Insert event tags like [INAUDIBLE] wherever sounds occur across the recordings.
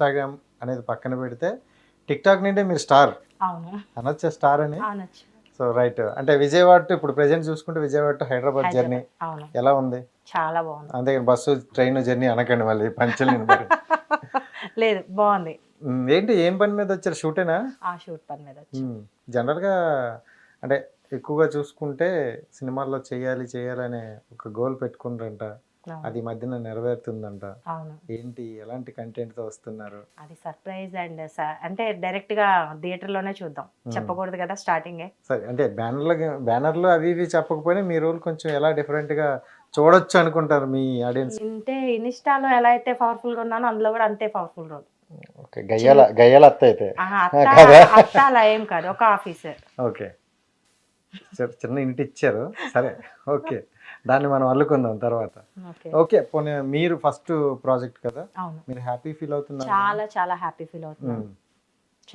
Instagram అనేది పక్కన పెడితే టిక్ టాక్ నుండి మీరు స్టార్ అనొచ్చా స్టార్ అని? సో రైట్ అంటే విజయవాడ to ఇప్పుడు ప్రెజెంట్ చూసుకుంటే విజయవాడ to హైదరాబాద్ జర్నీ ఎలా ఉంది? చాలా బాగుంది. అంతే బస్సు ట్రైన్ జర్నీ అనకండి మళ్ళీ పంచలు. [LAUGHS] లేదు బాగుంది. ఏంటి ఏం పని మీద వచ్చారు? షూటేనా ఆ షూట్ పని మీద జనరల్గా అంటే ఎక్కువగా చూసుకుంటే సినిమాల్లో చేయాలి చేయాలనే ఒక గోల్ పెట్టుకుంటారంట. అది మధ్యన నెరవేరుతుందంట. అవును. ఏంటి? ఎలాంటి కంటెంట్తో వస్తున్నారు? అది సర్ప్రైజ్ అండ్ అంటే డైరెక్ట్గా థియేటర్లోనే చూద్దాం చెప్పకూడదు కదా స్టార్టింగ్. సరే అంటే బ్యానర్లు బ్యానర్లు అవి ఇవి చెప్పకపోయినా మీ రోల్ కొంచెం ఎలా డిఫరెంట్గా చూడొచ్చు అనుకుంటారు మీ ఆడియన్స్? అంటే ఇన్స్టాలో ఎలా అయితే పవర్ఫుల్గా ఉన్నానో అందులో కూడా అంతే పవర్ఫుల్ రోల్. ఓకే గయ్యాల గయ్యాల అత్త అయితే. [LAUGHS] అత్త అలా ఏం కాదు ఒక ఆఫీసర్. ఓకే. చిన్న- చిన్న ఇంటి ఇచ్చారు. సరే ఓకే. దాన్ని మనం అల్లుకుందాం తర్వాత. ఓకే. పోనీ మీరు ఫస్ట్ ప్రాజెక్ట్ కదా? మీరు హ్యాపీ ఫీల్ అవుతున్నారు? చాలా చాలా హ్యాపీ ఫీల్ అవుతున్నాను.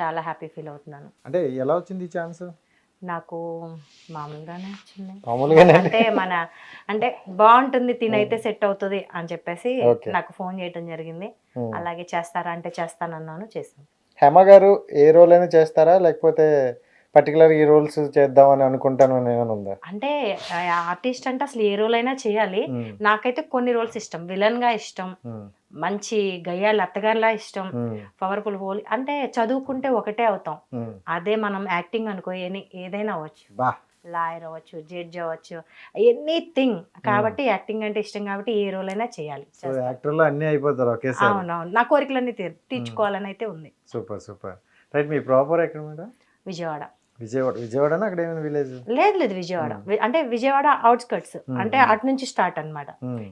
చాలా హ్యాపీ ఫీల్ అవుతున్నాను. అంటే ఎలా వచ్చింది ఛాన్స్? నాకు మామూలుగానే వచ్చింది. మామూలుగానే? అంటే మన అంటే బాగుంటుంది తినైతే సెట్ అవుతుంది అని చెప్పేసి. నాకు ఫోన్ చేయడం జరిగింది. అలాగే చేస్తారా అంటే చేస్తానన్నాను చేశాను. హేమ గారు ఏ రోల్ అయినా చేస్తారా? లేకపోతే పర్టికులర్ ఈ రోల్స్ చేద్దామని అనుకుంటాను అని ఏమైనా ఉందా? అంటే ఆర్టిస్ట్ అంటే అసలు ఏ రోల్ అయినా చేయాలి. నాకైతే కొన్ని రోల్స్ ఇష్టం. విలన్గా ఇష్టం. మంచి గయ్యాళ్ళ అత్తగారిలా ఇష్టం. Powerful role. అంటే చదువుకుంటే ఒకటే అవుతాం. అదే మనం యాక్టింగ్ అనుకో ఏదైనా అవ్వచ్చు. లాయర్ అవ్వచ్చు జడ్జ్ అవ్వచ్చు ఎనీథింగ్ కాబట్టి యాక్టింగ్ అంటే ఇష్టం కాబట్టి ఏ రోల్ అయినా చేయాలి. అన్ని అయిపోతారు ఒకేసారి. అవునవును. నా కోరికలన్నీ తీర్- తీర్చుకోవాలని అయితే ఉంది. Super super. రైట్ మీ ప్రాపర్ ఎక్కడ మేడం? విజయవాడ. విజయవాడ విజయవాడనా? అక్కడ ఏమైనా విలేజ్ లేదు లేదు విజయవాడ. అంటే విజయవాడ అవుట్స్కట్స్. అంటే అటు నుంచి స్టార్ట్ అన్నమాట.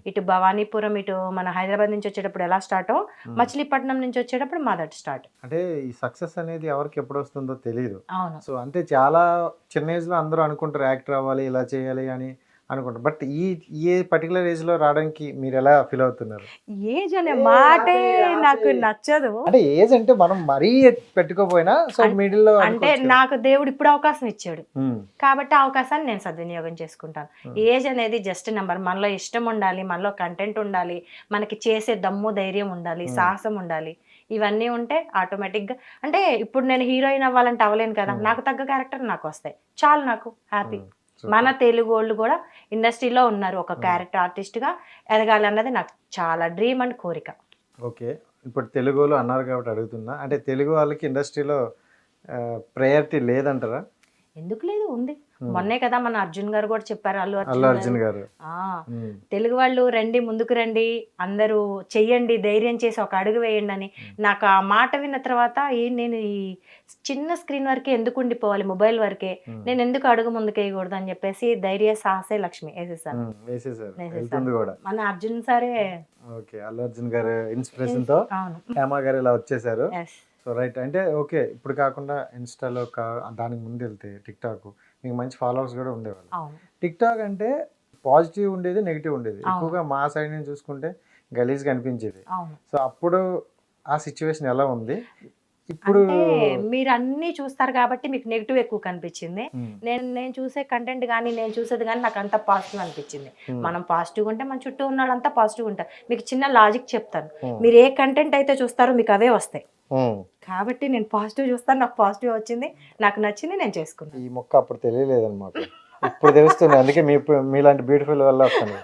ఇటు భవానీపురం ఇటు మన హైదరాబాద్ నుంచి వచ్చేటప్పుడు ఎలా స్టార్టో మచిలీపట్నం నుంచి వచ్చేటప్పుడు మాదటి స్టార్ట్ అంటే ఈ సక్సెస్ అనేది ఎవరికి ఎప్పుడు వస్తుందో తెలియదు అవును. సో అంటే చాలా చిన్న ఏజ్లో అందరూ అనుకుంటారు యాక్టర్ అవ్వాలి ఇలా చేయాలి అని. అనుకుంటారు బట్ ఈ ఏ పర్టికులర్ ఏజ్లో రావడానికి మీరు ఎలా ఫీల్ అవుతున్నారు? ఏజ్ అనే మాటే నాకు నచ్చదు. అంటే ఏజ్ అంటే మనం మరీ పెట్టుకోపోయినా సో మిడిల్లో అంటే నాకు దేవుడు ఇప్పుడు అవకాశం ఇచ్చాడు. ఉమ్, కాబట్టి ఆ అవకాశాన్ని నేను సద్వినియోగం చేసుకుంటాను. ఏజ్ అనేది జస్ట్ నెంబర్ మనలో ఇష్టం ఉండాలి మనలో కంటెంట్ ఉండాలి మనకి చేసే దమ్ము ధైర్యం ఉండాలి సాహసం ఉండాలి. ఇవన్నీ ఉంటే ఆటోమేటిక్గా అంటే ఇప్పుడు నేను హీరోయిన్ అవ్వాలంటే అవ్వలేను కదా. నాకు తగ్గ క్యారెక్టర్ నాకు వస్తాయి. చాలు నాకు హ్యాపీ. మన తెలుగు వాళ్ళు కూడా ఇండస్ట్రీలో ఉన్నారు ఒక క్యారెక్టర్ ఆర్టిస్ట్గా. ఎదగాలి అన్నది నాకు చాలా డ్రీమ్ అండ్ కోరిక. ఓకే. ఇప్పుడు తెలుగులో అన్నారు కాబట్టి అడుగుతున్నా. అంటే తెలుగు వాళ్ళకి ఇండస్ట్రీలో ప్రయారిటీ లేదంటారా? ఎందుకు లేదు ఉంది. మొన్నే కదా మన అర్జున్ గారు కూడా చెప్పారు అల్లు అల్లు అర్జున్ గారు. తెలుగు వాళ్ళు రండి ముందుకు రండి అందరూ చెయ్యండి ధైర్యం చేసి ఒక అడుగు వేయండి అని నాకు ఆ మాట విన్న తర్వాత ఏ నేను ఈ చిన్న స్క్రీన్ వరకే ఎందుకు ఉండిపోవాలి మొబైల్ వరకే? నేను ఎందుకు అడుగు ముందుకు వేయకూడదు అని చెప్పేసి ధైర్య సాహసే లక్ష్మి వేసేసాను మన అర్జున్ సారే. ఓకే అల్లు అర్జున్ గారు ఇన్స్పిరేషన్తో హేమ గారు ఇలా వచ్చేసారు. So right. అంటే ఓకే ఇప్పుడు కాకుండా ఇన్స్టాలో కా- దానికి ముందు వెళ్తే టిక్ టాక్ మీకు మంచి ఫాలోవర్స్ కూడా ఉండేవాళ్ళు. అవును. టిక్ టాక్ అంటే పాజిటివ్ ఉండేది నెగిటివ్ ఉండేది. ఎక్కువగా మా సైడ్ నుంచి చూసుకుంటే గలీజ్గా అనిపించేది. అవును. సో అప్పుడు ఆ సిచ్యువేషన్ ఎలా ఉంది? ఇప్పుడు మీరు అన్ని చూస్తారు కాబట్టి మీకు నెగిటివ్ ఎక్కువ కనిపించింది. నేను నేను చూసే కంటెంట్ కానీ నేను చూసేది కానీ నాకు అంత పాజిటివ్ అనిపించింది. మనం పాజిటివ్ ఉంటే మన చుట్టూ ఉన్న వాళ్ళంతా పాజిటివ్ ఉంటారు. మీకు చిన్న లాజిక్ చెప్తాను. మీరు ఏ కంటెంట్ అయితే చూస్తారో మీకు అవే వస్తాయి. కాబట్టి నేను పాజిటివ్ చూస్తాను నాకు పాజిటివ్ వచ్చింది నాకు నచ్చింది నేను చేసుకున్నాను. ఈ మొక్క అప్పుడు తెలియలేదు అనమాట ఇప్పుడు తెలుస్తుంది అందుకే మీ మీలాంటి బ్యూటిఫుల్ వల్ల వస్తాను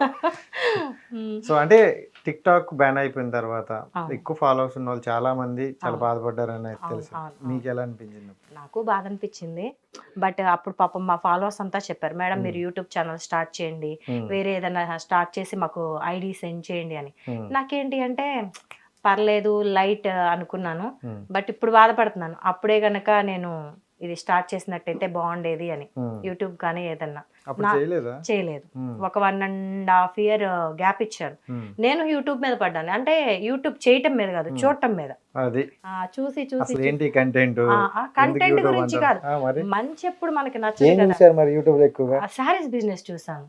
సో అంటే టిక్ టాక్ బ్యాన్ అయిపోయిన తర్వాత. ఎక్కువ ఫాలోవర్స్ ఉన్న వాళ్ళు చాలా మంది చాలా. బాధపడ్డారని నాకు అవును, తెలుసు మీకు ఎలా అనిపించింది? నాకు బాధ అనిపించింది. బట్ అప్పుడు పాపం మా ఫాలోవర్స్ అంతా చెప్పారు మేడం మీరు యూట్యూబ్ ఛానల్ స్టార్ట్ చేయండి వేరే ఏదైనా స్టార్ట్ చేసి మాకు ఐడి సెండ్ చేయండి అని. నాకేంటి అంటే పర్లేదు లైట్ అనుకున్నాను. బట్ ఇప్పుడు బాధపడుతున్నాను. అప్పుడే గనక నేను ఇది స్టార్ట్ చేసినట్టయితే బాగుండేది అని. యూట్యూబ్ కానీ ఏదన్నా. చేయలేదా? ఒక one and half year gap ఇచ్చారు. నేను యూట్యూబ్ మీద పడ్డాను. అంటే యూట్యూబ్ చేయటం మీద కాదు చూడటం మీద. చూసి చూసి ఏంటి కంటెంట్ కంటెంట్ గురించి కాదు. మంచి ఎప్పుడు మనకి ఎక్కువగా? శారీస్ బిజినెస్ చూసాను.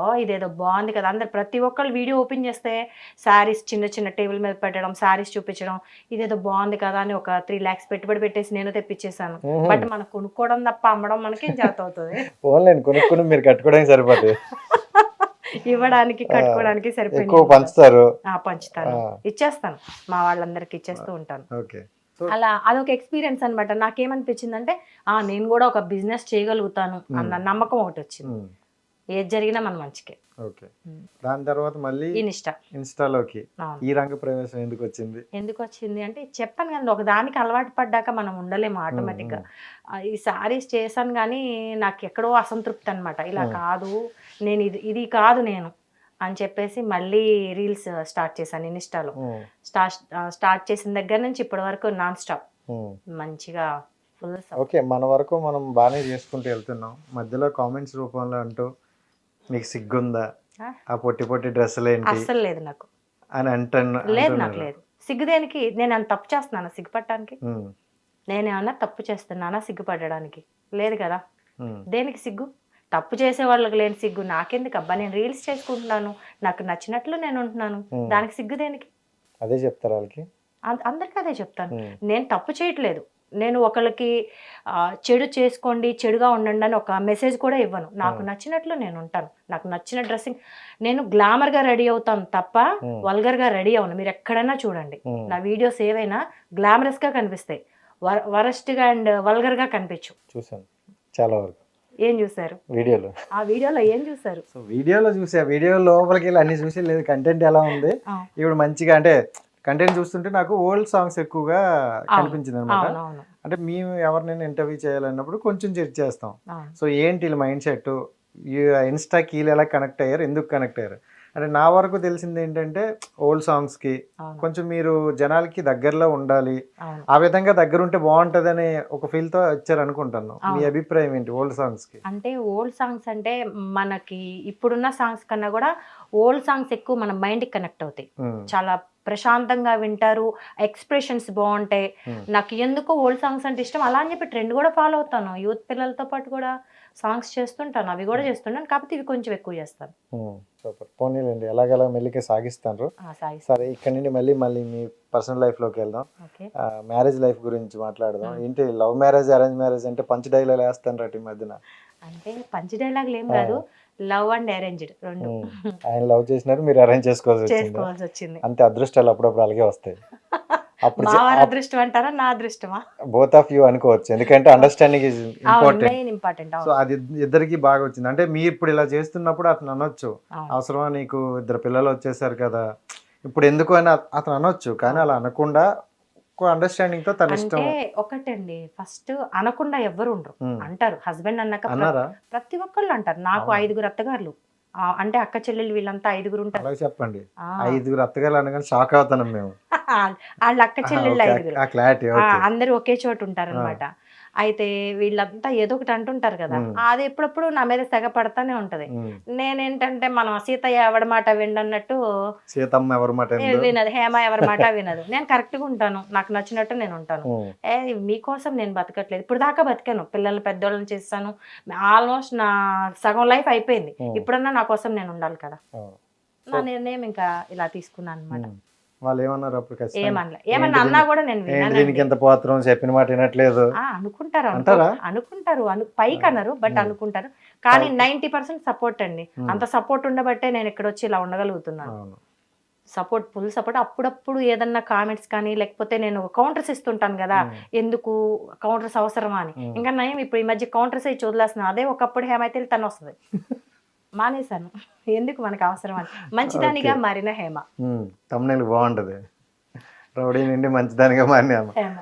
ఓ ఇదేదో బాగుంది కదా. అందరు ప్రతి ఒక్కళ్ళు వీడియో ఓపెన్ చేస్తే శారీస్ చిన్న చిన్న టేబుల్ మీద పెట్టడం శారీస్ చూపించడం ఇదేదో బాగుంది కదా అని ఒక త్రీ లాక్స్ పెట్టుబడి పెట్టేసి నేను తెప్పించేసాను. బట్ మనం కొనుక్కోవడం తప్ప అమ్మడం మనకి జాత అవుతుంది మీరు కట్టుకోవడానికి సరిపోతుంది ఇవ్వడానికి కట్టుకోవడానికి ఎక్కువ సరిపోయింది పంచుతారు. ఆ, పంచుతాను. ఇచ్చేస్తాను. మా వాళ్ళందరికి ఇచ్చేస్తూ ఉంటాను. ఓకే. అలా అదొక ఎక్స్పీరియన్స్ అనమాట నాకేమనిపించింది అంటే ఆ నేను కూడా ఒక బిజినెస్ చేయగలుగుతాను అన్న నమ్మకం ఒకటి వచ్చింది. ఏది జరిగినా మన మంచికే. ఓకే. దాని తర్వాత మళ్ళీ ఇనిష్ట ఇన్స్టాలోకి ఈ రంగ ప్రవేశం ఎందుకు వచ్చింది? ఎందుకు వచ్చింది అంటే చెప్పాను కదా ఒక దానికి అలవాటు పడ్డాక మనం ఉండలేము ఆటోమేటిక్గా. ఈ సారీస్ చేశాను కానీ నాకు ఎక్కడో అసంతృప్తి అనమాట ఇలా. కాదు నేను ఇది ఇది కాదు నేను అని చెప్పేసి మళ్ళీ రీల్స్ స్టార్ట్ చేశాను ఇన్స్టాలో. స్టార్ట్ స్టార్ట్ చేసిన దగ్గర నుంచి ఇప్పటి వరకు నాన్ స్టాప్. మంచిగా ఫుల్ ఓకే మన వరకు మనం బాగానే చేసుకుంటూ వెళ్తున్నాం. మధ్యలో కామెంట్స్ రూపంలో అంటూ నీకు సిగ్గుందా? ఆ? పొట్టి పొట్టి డ్రెస్సులు ఏంటి? అస్సలు లేదు నాకు. అని అంటున్నా లేదు నాకు లేదు. సిగ్గుదేనికి నేను అంత తప్పు చేస్తున్నాను సిగ్గుపడటానికి? ఉమ్, నేనేమన్నా తప్పు చేస్తున్నానా సిగ్గుపడడానికి? లేదు కదా. దేనికి సిగ్గు? తప్పు చేసే వాళ్ళకి లేని సిగ్గు. నాకెందుకు అబ్బా నేను రీల్స్ చేసుకుంటున్నాను. నాకు నచ్చినట్లు నేను ఉంటున్నాను. దానికి సిగ్గు దేనికి? అదే చెప్తారు వాళ్ళకి. అందరికీ అదే చెప్తాను. నేను తప్పు చేయట్లేదు. నేను ఒకరికి ఆ, చెడు చేసుకోండి చెడుగా ఉండండి అని ఒక మెసేజ్ కూడా ఇవ్వను. నాకు. నచ్చినట్లు నేను ఉంటాను. నాకు నచ్చిన డ్రెస్సింగ్ నేను గ్లామర్గా రెడీ అవుతాను తప్ప. వల్గర్గా రెడీ అవును మీరు ఎక్కడైనా చూడండి. నా వీడియోస్ ఏవైనా గ్లామరస్గా కనిపిస్తాయి. వర వరస్ట్గా అండ్ వల్గర్గా కనిపించు. చూసాను చాలా వరకు. ఏం చూసారు వీడియోలో. ఆ వీడియోలో ఏం చూసారు సో వీడియోలో చూసా. వీడియో లోపలికి వెళ్ళి అన్ని చూసి లేదు. కంటెంట్ ఎలా ఉంది. ఇప్పుడు మంచిగా అంటే కంటెంట్ చూస్తుంటే నాకు ఓల్డ్ సాంగ్స్ ఎక్కువగా కనిపించింది అనమాట అంటే మేము ఎవరినైనా ఇంటర్వ్యూ చేయాలన్నప్పుడు కొంచెం చెక్ చేస్తాం. సో ఏంటి వీళ్ళ మైండ్ సెట్ ఇన్స్టాకి వీళ్ళు ఎలా కనెక్ట్ అయ్యారు? ఎందుకు కనెక్ట్ అయ్యారు? అంటే నా వరకు తెలిసింది ఏంటంటే ఓల్డ్ సాంగ్స్కి అవును. కొంచెం మీరు జనాలకి దగ్గరలో ఉండాలి. ఆ విధంగా దగ్గర ఉంటే బాగుంటుందనే ఒక ఫీల్తో వచ్చారు అనుకుంటాను మీ. అభిప్రాయం ఏంటి ఓల్డ్ సాంగ్స్కి? అంటే ఓల్డ్ సాంగ్స్ అంటే మనకి ఇప్పుడున్న సాంగ్స్ కన్నా కూడా ఓల్డ్ సాంగ్స్ ఎక్కువ మన మైండ్కి కనెక్ట్ అవుతాయి. చాలా ప్రశాంతంగా వింటారు ఎక్స్ప్రెషన్స్ బాగుంటాయి. Hmm. నాకు ఎందుకో ఓల్డ్ సాంగ్స్ అంటే ఇష్టం. అలా అని చెప్పి ట్రెండ్ కూడా ఫాలో అవుతాను. యూత్ పిల్లలతో పాటు కూడా సాంగ్స్ చేస్తుంటాను. అవి కూడా చేస్తుంటాను. కాకపోతే ఇవి కొంచెం ఎక్కువ చేస్తాను. సూపర్ పోనీలేండి. ఎలాగలా మెల్లికే సాగిస్తారు సరే ఇక్కడ నుండి మళ్ళీ మళ్ళీ మీ పర్సనల్ లైఫ్లోకి వెళ్దాం. మ్యారేజ్ లైఫ్ గురించి మాట్లాడదాం. ఏంటి లవ్ మ్యారేజ్ అరేంజ్ మ్యారేజ్ అంటే పంచ డైలాగ్ వేస్తాను రా ఈ మధ్యన. అంటే పంచి డైలాగులు ఏం కాదు. లవ్ అండ్ అరేంజ్డ్ రెండు. ఆయన లవ్ చేసినారు మీరు అరేంజ్ చేసుకోవాల్సి వచ్చింది. చేసుకోవాల్సి వచ్చింది. అంతే అదృష్టాలు అప్పుడప్పుడు అలాగే వస్తాయి. అప్పుడు అదృష్టం అంటారా నా అదృష్టమా? బోత్ ఆఫ్ యూ అనుకోవచ్చు. ఎందుకంటే అండర్స్టాండింగ్ ఇస్ అవును ఇంపార్టెంట్ ఇంపార్టెంట్ సో అది ఇద్దరికి బాగా వచ్చింది. అంటే మీరు ఇప్పుడు ఇలా చేస్తున్నప్పుడు అతను అనొచ్చు. అవసరమా నీకు? ఇద్దరు పిల్లలు వచ్చేసారు కదా. ఇప్పుడు ఎందుకు అని అత- అతను అనొచ్చు. కానీ అలా అనకుండా అండర్స్టాండింగ్తో తన ఇష్టం. అంటే ఒకటండి ఫస్ట్ అనకుండా ఎవ్వరు ఉండరు. అంటారు. హస్బెండ్ అన్నాక ప్రతి ఒక్కళ్ళు అంటారు. నాకు? ఐదుగురు అత్తగారులు. అంటే అక్క చెల్లెలు వీళ్ళంతా ఐదుగురు ఉంటారు. చెప్పండి. ఐదుగురు అత్తగారు అనగానే షాక్ అవుతున్నాం మేము. [LAUGHS] వాళ్ళ అక్క చెల్లెళ్ళు ఐదుగురు. అందరూ ఒకే చోటు ఉంటారు అనమాట అయితే వీళ్ళంతా ఏదో ఒకటి అంటుంటారు కదా. అది ఎప్పుడప్పుడు నా మీద తెగ పడతానే ఉంటది. నేనేంటంటే మనం సీతయ్య ఎవడి మాట విండన్నట్టు సీతమ్మ ఎవరి మాట? వినదు. హేమ ఎవరి మాట [LAUGHS] వినదు. నేను కరెక్ట్గా ఉంటాను. నాకు నచ్చినట్టు నేను ఉంటాను. ఏ మీకోసం నేను బతకట్లేదు. ఇప్పుడు దాకా బతికాను. పిల్లల్ని పెద్దోళ్ళని చేస్తాను. ఆల్మోస్ట్ నా సగం లైఫ్ అయిపోయింది. ఇప్పుడన్నా నా కోసం నేను ఉండాలి కదా. నా నిర్ణయం ఇంకా ఇలా తీసుకున్నాను అనమాట. వాళ్ళు ఏమన్నారు అప్పుడు ఏమన్నా అన్నా కూడా నేను. దీనికి ఎంత పోత్రం చెప్పిన మాట వినట్లేదు ఆ, అనుకుంటారు? అనుకుంటారు అను పైకి అన్నారు బట్. అనుకుంటారు కానీ. నైన్టీ పర్సెంట్ సపోర్ట్ అండి. అంత సపోర్ట్ ఉండబట్టే నేను ఇక్కడ వచ్చి ఇలా ఉండగలుగుతున్నాను సపోర్ట్ ఫుల్ సపోర్ట్ అప్పుడప్పుడు ఏదన్నా కామెంట్స్ కానీ లేకపోతే నేను కౌంటర్స్ ఇస్తుంటాను కదా ఎందుకు కౌంటర్స్ అవసరమా అని. ఇంకా నయం ఇప్పుడు ఈ మధ్య కౌంటర్స్ ఇచ్చి వదిలేస్తున్నాను అదే ఒకప్పుడు హేమైతే తను వస్తుంది [LAUGHS] మానేశాను. ఎందుకు మనకు అవసరం అని? మంచిదానిగా. మారిన హేమ. తమ్ముళ్ళు బాగుంటది. రౌడీ నుండి మంచిదానిగా మారినాము హేమ.